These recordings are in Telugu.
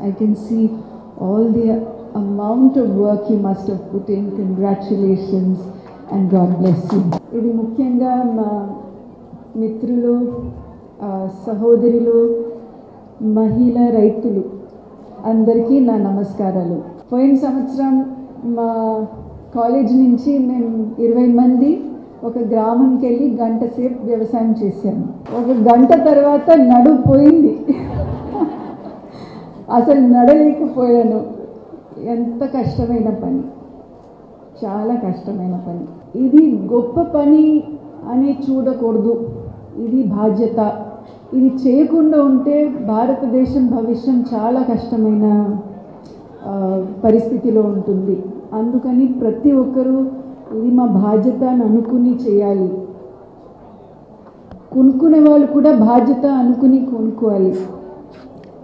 I can see all the amount of work you must have put in. Congratulations and God bless you. ఇది ముఖ్యంగా మా మిత్రులు సహోదరులు మహిళ రైతులు అందరికీ నా నమస్కారాలు పోయిన సంవత్సరం మా కాలేజ్ నుంచి మేము ఇరవై మంది ఒక గ్రామంకి వెళ్ళి గంట సేపు వ్యవసాయం చేశాము ఒక గంట తర్వాత నడు పోయింది అసలు నడలేకపోయాను ఎంత కష్టమైన పని. చాలా కష్టమైన పని. ఇది గొప్ప పని అని చూడకూడదు. ఇది బాధ్యత. ఇది చేయకుండా ఉంటే భారతదేశం భవిష్యం చాలా కష్టమైన పరిస్థితిలో ఉంటుంది. అందుకని ప్రతి ఒక్కరూ ఇది మా బాధ్యత అని అనుకుని చేయాలి. కొనుక్కునే వాళ్ళు కూడా బాధ్యత అనుకుని కొనుక్కోవాలి.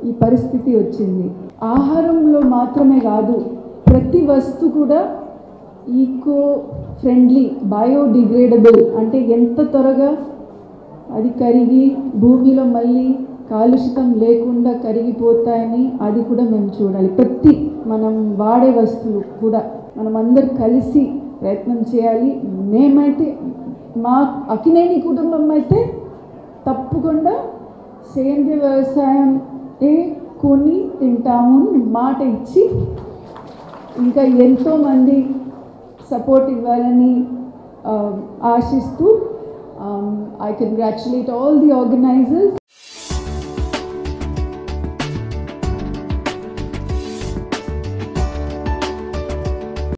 ఈ పరిస్థితి వచ్చింది. ఆహారంలో మాత్రమే కాదు ప్రతి వస్తువు కూడా ఈకో ఫ్రెండ్లీ బయోడిగ్రేడబుల్ అంటే ఎంత త్వరగా అది కరిగి భూమిలో మళ్ళీ కాలుషితం లేకుండా కరిగిపోతాయని అది కూడా మేము చూడాలి. ప్రతి మనం వాడే వస్తువు కూడా మనం అందరు కలిసి ప్రయత్నం చేయాలి. మేమైతే మా అకినేని కుటుంబం అయితే తప్పకుండా సేంద్రియ వ్యవసాయం ఏ కొని తింటాము మాట ఇచ్చి ఇంకా ఎంతోమంది సపోర్ట్ ఇవ్వాలని ఆశిస్తూ I congratulate all the organisers